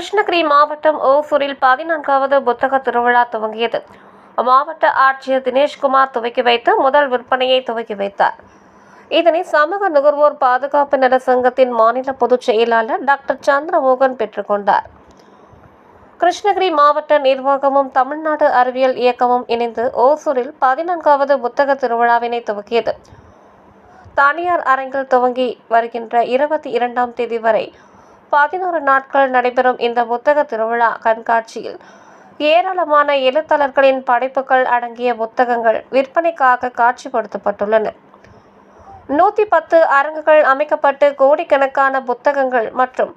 கிருஷ்ணகிரி மாவட்டம் ஓசூரில் பதினான்காவது புத்தக திருவிழா துவங்கியது. மாவட்ட ஆட்சியர் தினேஷ்குமார் துவக்கி வைத்து முதல் விற்பனையை துவக்கி வைத்தார். இதனை சமூக நுகர்வோர் பாதுகாப்பு நல சங்கத்தின் மாநில பொதுச் செயலாளர் டாக்டர் சந்திரமோகன் பெற்றுக்கொண்டார் கிருஷ்ணகிரி மாவட்ட நிர்வாகமும் தமிழ்நாடு அறிவியல் இயக்கமும் இணைந்து ஓசூரில் பதினான்காவது புத்தக திருவிழாவினை துவக்கியது. தனியார் அரங்கில் துவங்கி வருகின்ற இருபத்தி இரண்டாம் தேதி வரை பதினோரு நாட்கள் நடைபெறும் இந்த புத்தக திருவிழா கண்காட்சியில் ஏராளமான எழுத்தாளர்களின் படைப்புகள் அடங்கிய புத்தகங்கள் விற்பனைக்காக காட்சிப்படுத்தப்பட்டுள்ளன. நூற்றி பத்து அரங்குகள் அமைக்கப்பட்டு கோடிக்கணக்கான புத்தகங்கள் மற்றும்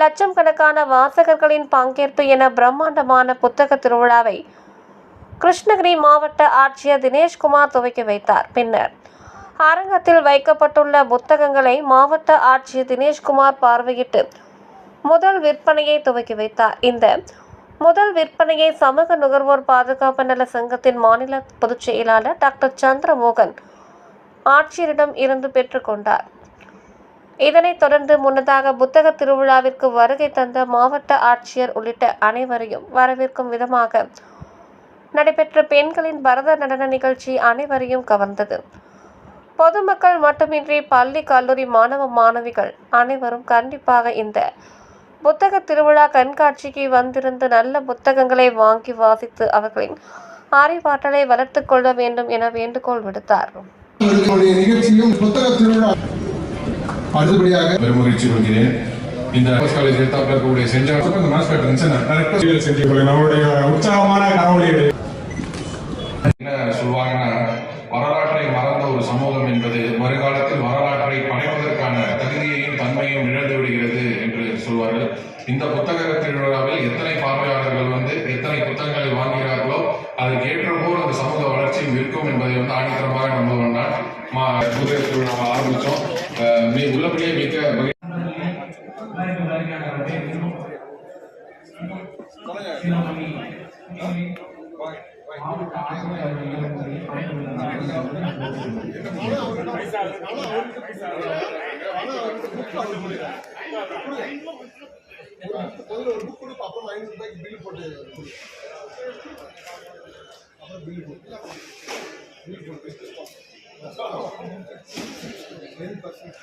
லட்சம் கணக்கான வாசகர்களின் பங்கேற்பு என பிரம்மாண்டமான புத்தக திருவிழாவை கிருஷ்ணகிரி மாவட்ட ஆட்சியர் தினேஷ்குமார் துவக்கி வைத்தார். பின்னர் அரங்கத்தில் வைக்கப்பட்டுள்ள புத்தகங்களை மாவட்ட ஆட்சியர் தினேஷ்குமார் பார்வையிட்டு முதல் விற்பனையை துவக்கி வைத்தார். இந்த முதல் விற்பனையை சமூக நுகர்வோர் பாதுகாப்பு நல சங்கத்தின் மாநில பொதுச் செயலாளர் டாக்டர் சந்திரமோகன் ஆட்சியரிடம் இருந்து பெற்றுக்கொண்டார் இதனைத் தொடர்ந்து முன்னதாக புத்தக திருவிழாவிற்கு வருகை தந்த மாவட்ட ஆட்சியர் உள்ளிட்ட அனைவரையும் வரவேற்கும் விதமாக நடைபெற்ற பெண்களின் பரத நடன நிகழ்ச்சி அனைவரையும் கவர்ந்தது. பொதுமக்கள் மட்டுமின்றி பள்ளி கல்லூரி மாணவ மாணவிகள் அனைவரும் கண்டிப்பாக இந்த புத்தக திருவிழா கண்காட்சிக்கு வந்திருந்து நல்ல புத்தகங்களை வாங்கி வாசித்து அவர்களின் அறிவாற்றலை வளர்த்துக் கொள்ள வேண்டும் என வேண்டுகோள் விடுத்தார். நம்முடைய நிகழ்ச்சியும் புத்தக திருவிழா அடுத்தபடியாக பெருமகிழ்ச்சி கொள்கிறேன் இந்த காலேஜ் எடுத்தாப்புல இருக்கக்கூடிய சென்ட் இந்த மாஸ்கட் இருந்துச்சு நான் கரெக்டாக செயல் செஞ்சு நம்மளுடைய உற்சாகமான என்ன சொல்லுவாங்கன்னா ஒரு சமூகம் என்பது வருங்காலத்தில் வரலாற்றை படைப்பதற்கான தகுதியையும் தன்மையும் இழந்து விடுகிறது என்று சொல்வார்கள். இந்த புத்தக திருவிழாவில் எத்தனை பார்வையாளர்கள் வந்து எத்தனை புத்தகங்களை வாங்குகிறார்களோ அதற்கு ஏற்றபோல் அந்த சமூக வளர்ச்சியும் இருக்கும் என்பதை வந்து ஆணித்தரமாக மா புத்தக திருவிழாவை ஆரம்பித்தோம். உள்ளபடியே மிக்க மகிழ்ச்சி. முதல்ல ஒரு புக் கொடுப்போம் அப்புறம் ஐநூறு ரூபாய்க்கு பில் போட்டு கொடு. அப்புறம் பில் போட்டு பில் போட்டு பர்சன்ட்